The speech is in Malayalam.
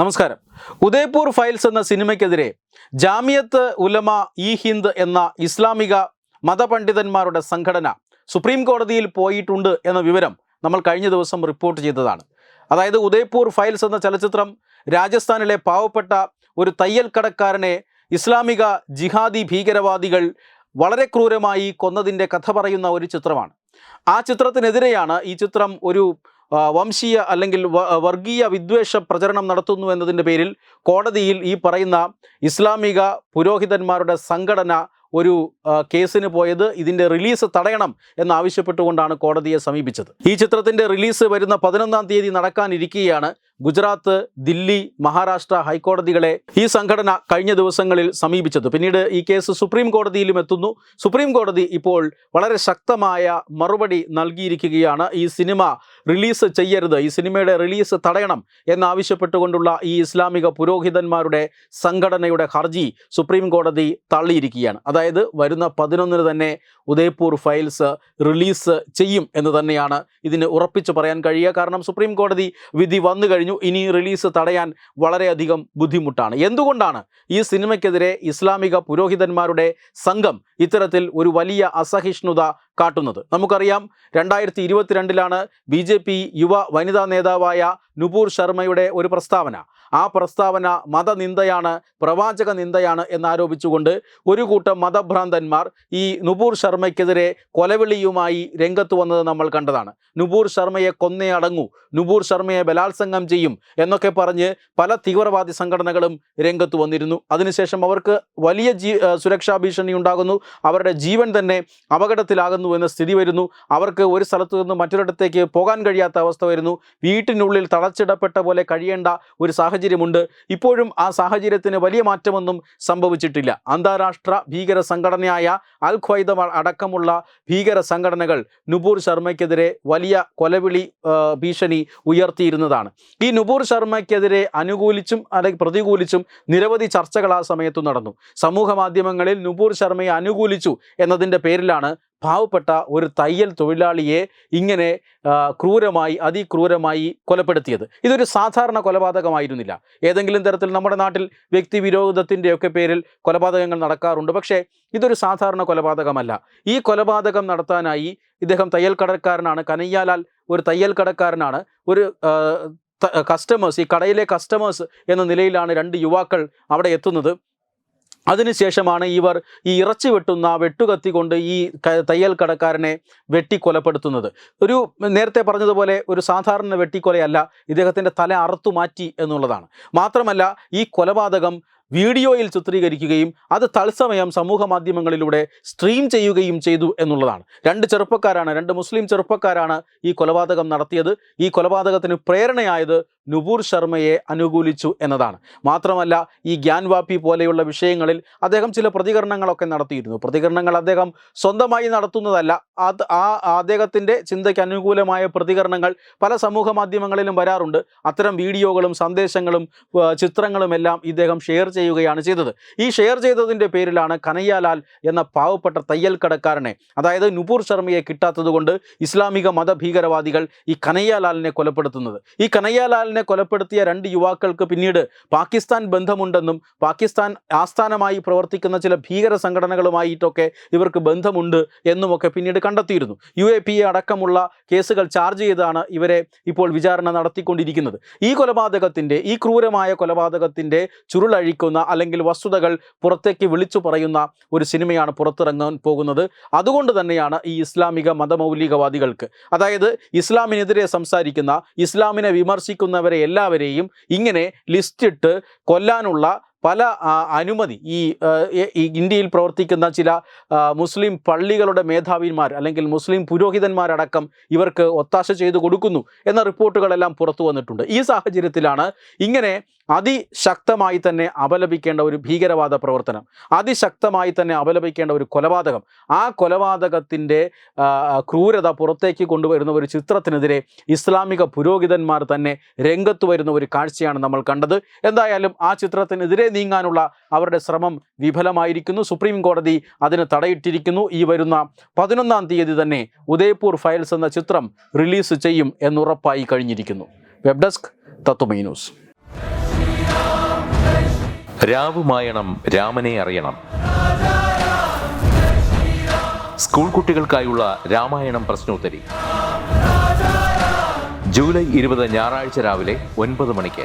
നമസ്കാരം. ഉദയ്പൂർ ഫയൽസ് എന്ന സിനിമയ്ക്കെതിരെ ജാമിയത്ത് ഉലമ ഇ ഹിന്ദ് എന്ന ഇസ്ലാമിക മതപണ്ഡിതന്മാരുടെ സംഘടന സുപ്രീം കോടതിയിൽ പോയിട്ടുണ്ട് എന്ന വിവരം നമ്മൾ കഴിഞ്ഞ ദിവസം റിപ്പോർട്ട് ചെയ്തതാണ്. അതായത് ഉദയ്പൂർ ഫയൽസ് എന്ന ചലച്ചിത്രം രാജസ്ഥാനിലെ പാവപ്പെട്ട ഒരു തയ്യൽ കടക്കാരനെ ഇസ്ലാമിക ജിഹാദി ഭീകരവാദികൾ വളരെ ക്രൂരമായി കൊന്നതിന്റെ കഥ പറയുന്ന ഒരു ചിത്രമാണ്. ആ ചിത്രത്തിനെതിരെയാണ് ഈ ചിത്രം ഒരു വംശീയ അല്ലെങ്കിൽ വർഗീയ വിദ്വേഷ പ്രചരണം നടത്തുന്നു എന്നതിന്റെ പേരിൽ കോടതിയിൽ ഈ പറയുന്ന ഇസ്ലാമിക പുരോഹിതന്മാരുടെ സംഘടന ഒരു കേസിന് പോയത് ഇതിന്റെ റിലീസ് തടയണം എന്നാവശ്യപ്പെട്ടുകൊണ്ടാണ് കോടതിയെ സമീപിച്ചത്. ഈ ചിത്രത്തിന്റെ റിലീസ് വരുന്ന പതിനൊന്നാം തീയതി നടക്കാനിരിക്കുകയാണ് ഗുജറാത്ത് ദില്ലി മഹാരാഷ്ട്ര ഹൈക്കോടതികളെ ഈ സംഘടന കഴിഞ്ഞ ദിവസങ്ങളിൽ സമീപിച്ചത്. പിന്നീട് ഈ കേസ് സുപ്രീം കോടതിയിലും എത്തുന്നു. സുപ്രീം കോടതി ഇപ്പോൾ വളരെ ശക്തമായ മറുപടി നൽകിയിരിക്കുകയാണ്. ഈ സിനിമ റിലീസ് ചെയ്യരുത് ഈ സിനിമയുടെ റിലീസ് തടയണം എന്നാവശ്യപ്പെട്ടുകൊണ്ടുള്ള ഈ ഇസ്ലാമിക പുരോഹിതന്മാരുടെ സംഘടനയുടെ ഹർജി സുപ്രീം കോടതി തള്ളിയിരിക്കുകയാണ്. അതായത് വരുന്ന പതിനൊന്നിന് തന്നെ ഉദയ്പൂർ ഫയൽസ് റിലീസ് ചെയ്യും എന്ന് തന്നെയാണ് ഇതിന് ഉറപ്പിച്ച് പറയാൻ കഴിയുക. കാരണം സുപ്രീം കോടതി വിധി വന്നു കഴിഞ്ഞു. ഇനി റിലീസ് തടയാൻ വളരെയധികം ബുദ്ധിമുട്ടാണ്. എന്തുകൊണ്ടാണ് ഈ സിനിമയ്ക്കെതിരെ ഇസ്ലാമിക പുരോഹിതന്മാരുടെ സംഘം ഇത്തരത്തിൽ ഒരു വലിയ അസഹിഷ്ണുത കാട്ടുന്നത്? നമുക്കറിയാം രണ്ടായിരത്തി ഇരുപത്തിരണ്ടിലാണ് ബി ജെ പി യുവ വനിതാ നേതാവായ നുപൂർ ശർമ്മയുടെ ഒരു പ്രസ്താവന. ആ പ്രസ്താവന മതനിന്ദയാണ് പ്രവാചക നിന്ദയാണ് എന്നാരോപിച്ചുകൊണ്ട് ഒരു കൂട്ടം മതഭ്രാന്തന്മാർ ഈ നുപൂർ ശർമ്മയ്ക്കെതിരെ കൊലവിളിയുമായി രംഗത്ത് വന്നത് നമ്മൾ കണ്ടതാണ്. നുപൂർ ശർമ്മയെ കൊന്നേ അടങ്ങൂ നുപൂർ ശർമ്മയെ ബലാത്സംഗം ചെയ്യും എന്നൊക്കെ പറഞ്ഞ് പല തീവ്രവാദി സംഘടനകളും രംഗത്ത് വന്നിരുന്നു. അതിനുശേഷം അവർക്ക് വലിയ ജീ സുരക്ഷാ ഭീഷണി ഉണ്ടാകുന്നു. അവരുടെ ജീവൻ തന്നെ അപകടത്തിലാകുന്നു എന്ന സ്ഥിതി വരുന്നു. അവർക്ക് ഒരു സ്ഥലത്തു നിന്ന് മറ്റൊരിടത്തേക്ക് പോകാൻ കഴിയാത്ത അവസ്ഥ വരുന്നു. വീട്ടിനുള്ളിൽ തളച്ചിടപ്പെട്ട പോലെ കഴിയേണ്ട ഒരു സാഹചര്യമുണ്ട്. ഇപ്പോഴും ആ സാഹചര്യത്തിന് വലിയ മാറ്റമൊന്നും സംഭവിച്ചിട്ടില്ല. അന്താരാഷ്ട്ര ഭീകര സംഘടനയായ അൽ ഖ്വൈദ അടക്കമുള്ള ഭീകര സംഘടനകൾ നുപൂർ ശർമ്മയ്ക്കെതിരെ വലിയ കൊലവിളി ഭീഷണി ഉയർത്തിയിരുന്നതാണ്. ഈ നുപൂർ ശർമ്മയ്ക്കെതിരെ അനുകൂലിച്ചും അല്ലെങ്കിൽ പ്രതികൂലിച്ചും നിരവധി ചർച്ചകൾ ആ സമയത്ത് നടന്നു. സമൂഹ മാധ്യമങ്ങളിൽ നുപൂർ ശർമ്മയെ അനുകൂലിച്ചു എന്നതിന്റെ പേരിലാണ് പാവപ്പെട്ട ഒരു തയ്യൽ തൊഴിലാളിയെ ഇങ്ങനെ ക്രൂരമായി അതിക്രൂരമായി കൊലപ്പെടുത്തിയത്. ഇതൊരു സാധാരണ കൊലപാതകമായിരുന്നില്ല. ഏതെങ്കിലും തരത്തിൽ നമ്മുടെ നാട്ടിൽ വ്യക്തി വിരോധത്തിന്റെയൊക്കെ പേരിൽ കൊലപാതകങ്ങൾ നടക്കാറുണ്ട്. പക്ഷേ ഇതൊരു സാധാരണ കൊലപാതകമല്ല. ഈ കൊലപാതകം നടത്താനായി ഇദ്ദേഹം തയ്യൽ കടക്കാരനാണ് കനയ്യാലാൽ ഒരു തയ്യൽ കടക്കാരനാണ് ഒരു കസ്റ്റമേഴ്സ് ഈ കടയിലെ കസ്റ്റമേഴ്സ് എന്ന നിലയിലാണ് രണ്ട് യുവാക്കൾ അവിടെ എത്തുന്നത്. അതിനുശേഷമാണ് ഇവർ ഈ ഇറച്ചി വെട്ടുന്ന വെട്ടുകത്തി കൊണ്ട് ഈ തയ്യൽ കടക്കാരനെ വെട്ടിക്കൊലപ്പെടുത്തുന്നത്. ഒരു നേരത്തെ പറഞ്ഞതുപോലെ ഒരു സാധാരണ വെട്ടിക്കൊലയല്ല ഇദ്ദേഹത്തിന്റെ തല അറുത്തു മാറ്റി എന്നുള്ളതാണ്. മാത്രമല്ല ഈ കൊലപാതകം വീഡിയോയിൽ ചിത്രീകരിക്കുകയും അത് തത്സമയം സമൂഹ മാധ്യമങ്ങളിലൂടെ സ്ട്രീം ചെയ്യുകയും ചെയ്തു എന്നുള്ളതാണ്. രണ്ട് ചെറുപ്പക്കാരാണ് രണ്ട് മുസ്ലിം ചെറുപ്പക്കാരാണ് ഈ കൊലപാതകം നടത്തിയത്. ഈ കൊലപാതകത്തിന് പ്രേരണയായത് നുപൂർ ശർമ്മയെ അനുകൂലിച്ചു എന്നതാണ്. മാത്രമല്ല ഈ ഗ്യാൻവാപ്പി പോലെയുള്ള വിഷയങ്ങളിൽ അദ്ദേഹം ചില പ്രതികരണങ്ങളൊക്കെ നടത്തിയിരുന്നു. പ്രതികരണങ്ങൾ അദ്ദേഹം സ്വന്തമായി നടത്തുന്നതല്ല. അത് ആ അദ്ദേഹത്തിന്റെ ചിന്തയ്ക്ക് അനുകൂലമായ പ്രതികരണങ്ങൾ പല സമൂഹ മാധ്യമങ്ങളിലും വരാറുണ്ട്. അത്തരം വീഡിയോകളും സന്ദേശങ്ങളും ചിത്രങ്ങളും എല്ലാം ഇദ്ദേഹം ഷെയർ ചെയ്യുകയാണ് ചെയ്തത്. ഈ ഷെയർ ചെയ്തതിന്റെ പേരിലാണ് കനയ്യാലാൽ എന്ന പാവപ്പെട്ട തയ്യൽ കടക്കാരനെ അതായത് നുപൂർ ശർമ്മയെ കിട്ടാത്തതുകൊണ്ട് ഇസ്ലാമിക മതഭീകരവാദികൾ ഈ കനയ്യാലാലിനെ കൊലപ്പെടുത്തുന്നത്. ഈ കനയ്യാലാലിനെ കൊലപ്പെടുത്തിയ രണ്ട് യുവാക്കൾക്ക് പിന്നീട് പാകിസ്ഥാൻ ബന്ധമുണ്ടെന്നും പാകിസ്ഥാൻ ആസ്ഥാനമായി പ്രവർത്തിക്കുന്ന ചില ഭീകര സംഘടനകളുമായിട്ടൊക്കെ ഇവർക്ക് ബന്ധമുണ്ട് എന്നുമൊക്കെ പിന്നീട് കണ്ടെത്തിയിരുന്നു. യു എ പി എ അടക്കമുള്ള കേസുകൾ ചാർജ് ചെയ്താണ് ഇവരെ ഇപ്പോൾ വിചാരണ നടത്തിക്കൊണ്ടിരിക്കുന്നത്. ഈ കൊലപാതകത്തിന്റെ ഈ ക്രൂരമായ കൊലപാതകത്തിന്റെ ചുരുളഴിക്കുന്ന അല്ലെങ്കിൽ വസ്തുതകൾ പുറത്തേക്ക് വിളിച്ചു പറയുന്ന ഒരു സിനിമയാണ് പുറത്തിറങ്ങാൻ പോകുന്നത്. അതുകൊണ്ട് തന്നെയാണ് ഈ ഇസ്ലാമിക മതമൗലികവാദികൾക്ക്. അതായത് ഇസ്ലാമിനെതിരെ സംസാരിക്കുന്ന ഇസ്ലാമിനെ വിമർശിക്കുന്നവരെ എല്ലാവരെയും ഇങ്ങനെ ലിസ്റ്റിട്ട് കൊല്ലാനുള്ള പല അനുമതി ഈ ഇന്ത്യയിൽ പ്രവർത്തിക്കുന്ന ചില മുസ്ലിം പള്ളികളുടെ മേധാവിന്മാർ അല്ലെങ്കിൽ മുസ്ലിം പുരോഹിതന്മാരടക്കം ഇവർക്ക് ഒത്താശ ചെയ്തു കൊടുക്കുന്നു എന്ന റിപ്പോർട്ടുകളെല്ലാം പുറത്തു വന്നിട്ടുണ്ട്. ഈ സാഹചര്യത്തിലാണ് ഇങ്ങനെ അതിശക്തമായി തന്നെ അപലപിക്കേണ്ട ഒരു ഭീകരവാദ പ്രവർത്തനം അതിശക്തമായി തന്നെ അപലപിക്കേണ്ട ഒരു കൊലപാതകം ആ കൊലപാതകത്തിന്റെ ക്രൂരത പുറത്തേക്ക് കൊണ്ടുവരുന്ന ഒരു ചിത്രത്തിനെതിരെ ഇസ്ലാമിക പുരോഹിതന്മാർ തന്നെ രംഗത്ത് വരുന്ന ഒരു കാഴ്ചയാണ് നമ്മൾ കണ്ടത്. എന്തായാലും ആ ചിത്രത്തിനെതിരെ നീങ്ങാനുള്ള അവരുടെ ശ്രമം വിഫലമായിരിക്കുന്നു. സുപ്രീം കോടതി അതിന് തടയിട്ടിരിക്കുന്നു. ഈ വരുന്ന പതിനൊന്നാം തീയതി തന്നെ ഉദയ്പൂർ ഫയൽസ് എന്ന ചിത്രം റിലീസ് ചെയ്യും എന്നുറപ്പായി കഴിഞ്ഞിരിക്കുന്നു. Web desk Tatwamayi news. രാവുമായണം രാമനെ അറിയണം. സ്കൂൾ കുട്ടികൾക്കായുള്ള രാമായണം പ്രശ്നോത്തരി. ജൂലൈ ഇരുപത് ഞായറാഴ്ച രാവിലെ ഒൻപത് മണിക്ക്.